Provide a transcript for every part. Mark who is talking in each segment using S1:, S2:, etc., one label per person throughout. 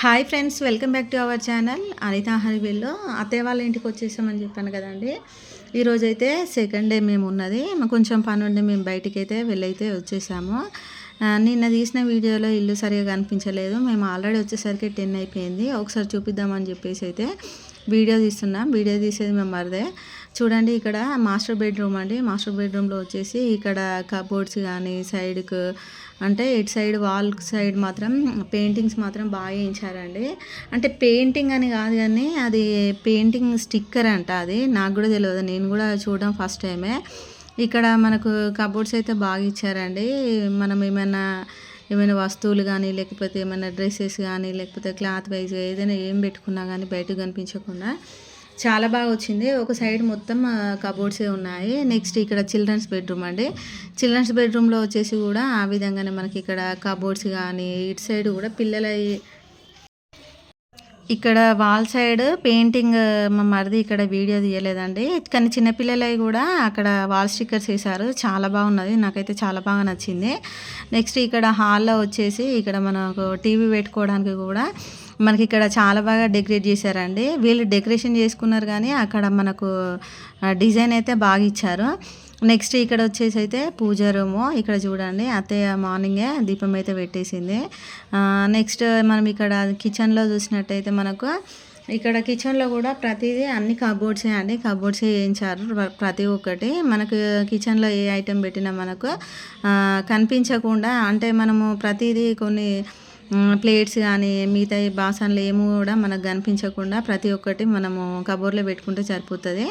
S1: Hi friends welcome back to our channel. Anitha హరివేల్లో అత్తయ్య వాళ్ళ ఇంటికి వచ్చేసామని చెప్పాను కదండి. ఈరోజైతే సెకండ్ డే మేము ఉన్నది. కొంచెం పని ఉండి మేము బయటికి అయితే వెళ్ళైతే వచ్చేసాము. నిన్న తీసిన వీడియోలో ఇల్లు సరిగా కనిపించలేదు. మేము ఆల్రెడీ వచ్చేసరికి టెన్ అయిపోయింది. ఒకసారి చూపిద్దామని చెప్పేసి అయితే వీడియో తీస్తున్నాం వీడియో తీసేది మెంబర్దే చూడండి ఇక్కడ మాస్టర్ బెడ్రూమ్ అండి. మాస్టర్ బెడ్రూమ్లో వచ్చేసి ఇక్కడ కబోర్డ్స్ కానీ సైడ్కు అంటే ఇటు సైడ్ వాల్ సైడ్ మాత్రం పెయింటింగ్స్ మాత్రం బాగా వేయించారండి. అంటే పెయింటింగ్ అని కాదు కానీ అది పెయింటింగ్ స్టిక్కర్ అంట అది. నాకు కూడా తెలియదు నేను కూడా చూడడం ఫస్ట్ టైమే. ఇక్కడ మనకు కబోర్డ్స్ అయితే బాగా ఇచ్చారండి. మనం ఏమైనా ఏమైనా వస్తువులు కానీ లేకపోతే ఏమైనా డ్రెస్సెస్ కానీ లేకపోతే క్లాత్ వైజ్ ఏదైనా ఏం పెట్టుకున్నా కానీ బయటకు కనిపించకుండా చాలా బాగా వచ్చింది. ఒక సైడ్ మొత్తం కబోర్డ్సే ఉన్నాయి. నెక్స్ట్ ఇక్కడ చిల్డ్రన్స్ బెడ్రూమ్ అండి. చిల్డ్రన్స్ బెడ్రూమ్లో వచ్చేసి కూడా ఆ విధంగానే మనకి ఇక్కడ కబోర్డ్స్ కానీ ఇటు సైడ్ కూడా పిల్లల ఇక్కడ వాల్ సైడ్ పెయింటింగ్ మా మరిది ఇక్కడ వీడియో తీయలేదండి. కానీ చిన్నపిల్లలవి కూడా అక్కడ వాల్ స్టిక్కర్స్ వేశారు. చాలా బాగున్నది. నాకైతే చాలా బాగా నచ్చింది. నెక్స్ట్ ఇక్కడ హాల్లో వచ్చేసి ఇక్కడ మనకు టీవీ పెట్టుకోవడానికి కూడా మనకి ఇక్కడ చాలా బాగా డెకరేట్ చేశారండి. వీళ్ళు డెకరేషన్ చేసుకున్నారు కానీ అక్కడ మనకు డిజైన్ అయితే బాగా ఇచ్చారు. నెక్స్ట్ ఇక్కడ వచ్చేసి అయితే పూజ రూము. ఇక్కడ చూడండి అత్తయ్య మార్నింగే దీపం అయితే పెట్టేసింది. నెక్స్ట్ మనం ఇక్కడ కిచెన్లో చూసినట్టయితే మనకు ఇక్కడ కిచెన్లో కూడా ప్రతిదీ అన్ని కబోర్డ్సే అండి. కబోర్డ్సే వేయించారు ప్రతి ఒక్కటి. మనకు కిచెన్లో ఏ ఐటెం పెట్టినా మనకు కనిపించకుండా అంటే మనము ప్రతిదీ కొన్ని ప్లేట్స్ కానీ మిగతా బాసన్లు ఏమి కూడా మనకు కనిపించకుండా ప్రతి ఒక్కటి మనము కబోర్లో పెట్టుకుంటే సరిపోతుంది.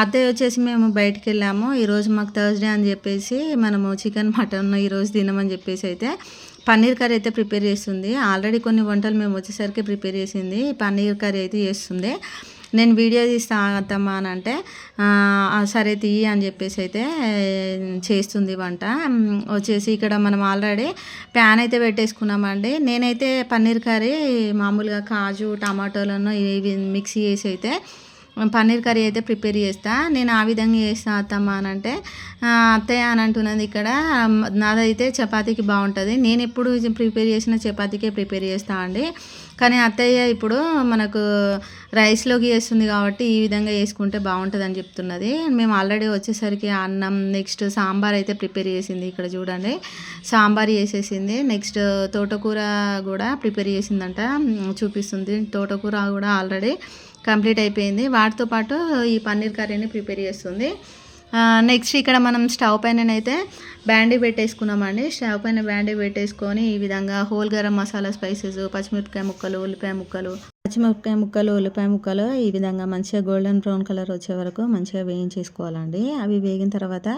S1: అత్తయ్య వచ్చేసి మేము బయటికి వెళ్ళాము ఈరోజు మాకు థర్స్డే అని చెప్పేసి మనము చికెన్ మటన్ ఈరోజు తినమని చెప్పేసి అయితే పన్నీర్ కర్రీ అయితే ప్రిపేర్ చేస్తుంది. ఆల్రెడీ కొన్ని వంటలు మేము వచ్చేసరికి ప్రిపేర్ చేసింది. పన్నీర్ కర్రీ అయితే చేస్తుంది. నేను వీడియో తీస్తా అని అంటే సరే తీయి అని చెప్పేసి అయితే చేస్తుంది వంట. వచ్చేసి ఇక్కడ మనం ఆల్రెడీ ప్యాన్ అయితే పెట్టేసుకున్నామండి. నేనైతే పన్నీర్ కర్రీ మామూలుగా కాజు టమాటోలను ఇవి మిక్సీ చేసి అయితే పన్నీర్ కర్రీ అయితే ప్రిపేర్ చేస్తా. నేను ఆ విధంగా చేస్తా అత్తమ్మ అని అంటే అత్తయ్య అని అంటున్నది ఇక్కడ. నాదైతే చపాతీకి బాగుంటుంది. నేను ఎప్పుడు ప్రిపేర్ చేసిన చపాతీకే ప్రిపేర్ చేస్తా అండి. కానీ అత్తయ్య ఇప్పుడు మనకు రైస్లోకి వేస్తుంది కాబట్టి ఈ విధంగా వేసుకుంటే బాగుంటుంది అని చెప్తున్నది. మేము ఆల్రెడీ వచ్చేసరికి అన్నం నెక్స్ట్ సాంబార్ అయితే ప్రిపేర్ చేసింది ఇక్కడ చూడండి. సాంబార్ చేసేసింది. నెక్స్ట్ తోటకూర కూడా ప్రిపేర్ చేసిందంట చూపిస్తుంది. తోటకూర కూడా ఆల్రెడీ కంప్లీట్ అయిపోయింది. వాటితో పాటు ఈ పన్నీర్ కర్రీని ప్రిపేర్ చేస్తుంది. నెక్స్ట్ ఇక్కడ మనం స్టవ్ పైన అయితే బ్యాండీ పెట్టేసుకున్నామండి. స్టవ్ పైన బ్యాండీ పెట్టేసుకొని ఈ విధంగా హోల్ గరం మసాలా స్పైసెస్ పచ్చిమిరపకాయ ముక్కలు ఉల్లిపాయ ముక్కలు పచ్చిమిరపకాయ ముక్కలు ఉల్లిపాయ ముక్కలు ఈ విధంగా మంచిగా గోల్డెన్ బ్రౌన్ కలర్ వచ్చే వరకు మంచిగా వేయించేసుకోవాలండి. అవి వేగిన తర్వాత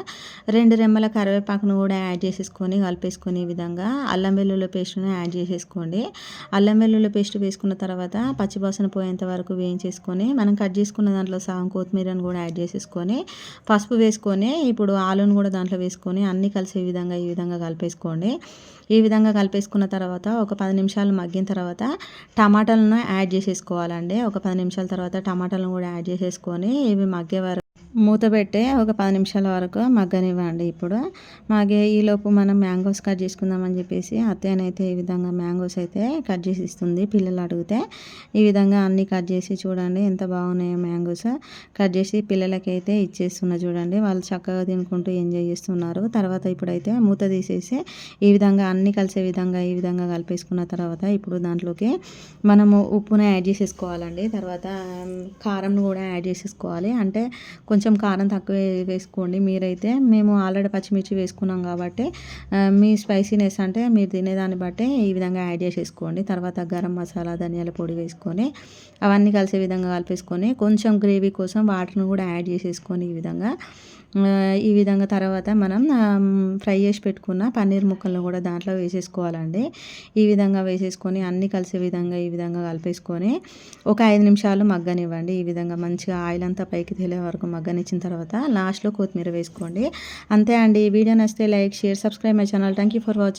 S1: రెండు రెమ్మల కరివేపాకును కూడా యాడ్ చేసేసుకొని కలిపేసుకొని ఈ విధంగా అల్లం వెల్లుల్లి పేస్ట్ను యాడ్ చేసేసుకోండి. అల్లం వెల్లుల్లి పేస్ట్ వేసుకున్న తర్వాత పచ్చివాసన పోయేంత వరకు వేయించేసుకొని మనం కట్ చేసుకున్న దాంట్లో సగం కొత్తిమీరను కూడా యాడ్ చేసేసుకొని పసుపు వేసుకొని ఇప్పుడు ఆలును కూడా దాంట్లో వేసుకొని అన్నీ కలిసే విధంగా ఈ విధంగా కలిపేసుకోండి. ఈ విధంగా కలిపేసుకున్న తర్వాత ఒక పది నిమిషాలు మగ్గిన తర్వాత టమాటాలను యాడ్ చేసేసుకోవాలండి. ఒక పది నిమిషాల తర్వాత టమాటాలను కూడా యాడ్ చేసేసుకొని ఇవి మగ్గే వరకు మూత పెట్టే ఒక పది నిమిషాల వరకు మగ్గనివ్వండి ఇప్పుడు. మాగే ఈలోపు మనం మ్యాంగోస్ కట్ చేసుకుందామని చెప్పేసి అత్తయ్యనైతే ఈ విధంగా మ్యాంగోస్ అయితే కట్ చేసి ఇస్తుంది పిల్లలు అడిగితే. ఈ విధంగా అన్నీ కట్ చేసి చూడండి ఎంత బాగున్నాయో మ్యాంగోస్. కట్ చేసి పిల్లలకి అయితే ఇచ్చేస్తున్నా చూడండి. వాళ్ళు చక్కగా తినుకుంటూ ఎంజాయ్ చేస్తున్నారు. తర్వాత ఇప్పుడైతే మూత తీసేసి ఈ విధంగా అన్నీ కలిసే విధంగా ఈ విధంగా కలిపేసుకున్న తర్వాత ఇప్పుడు దాంట్లోకి మనము ఉప్పును యాడ్ చేసేసుకోవాలండి. తర్వాత కారంను కూడా యాడ్ చేసేసుకోవాలి. అంటే కొంచెం కొంచెం కారం తక్కువ వేసుకోండి. మీరైతే మేము ఆల్రెడీ పచ్చిమిర్చి వేసుకున్నాం కాబట్టి మీ స్పైసీనెస్ అంటే మీరు తినేదాన్ని బట్టి ఈ విధంగా యాడ్ చేసేసుకోండి. తర్వాత గరం మసాలా ధనియాల పొడి వేసుకొని అవన్నీ కలిసే విధంగా కలిపేసుకొని కొంచెం గ్రేవీ కోసం వాటర్ను కూడా యాడ్ చేసేసుకొని ఈ విధంగా ఈ విధంగా తర్వాత మనం ఫ్రై చేసి పెట్టుకున్న పన్నీర్ ముక్కలను కూడా దాంట్లో వేసేసుకోవాలండి. ఈ విధంగా వేసేసుకొని అన్నీ కలిసే విధంగా ఈ విధంగా కలిపేసుకొని ఒక ఐదు నిమిషాలు మగ్గనివ్వండి. ఈ విధంగా మంచిగా ఆయిల్ అంతా పైకి తెలియ వరకు మగ్గనిచ్చిన తర్వాత లాస్ట్లో కొత్తిమీర వేసుకోండి. అంతే అండి. వీడియో నచ్చితే like share subscribe my channel. Thank for watching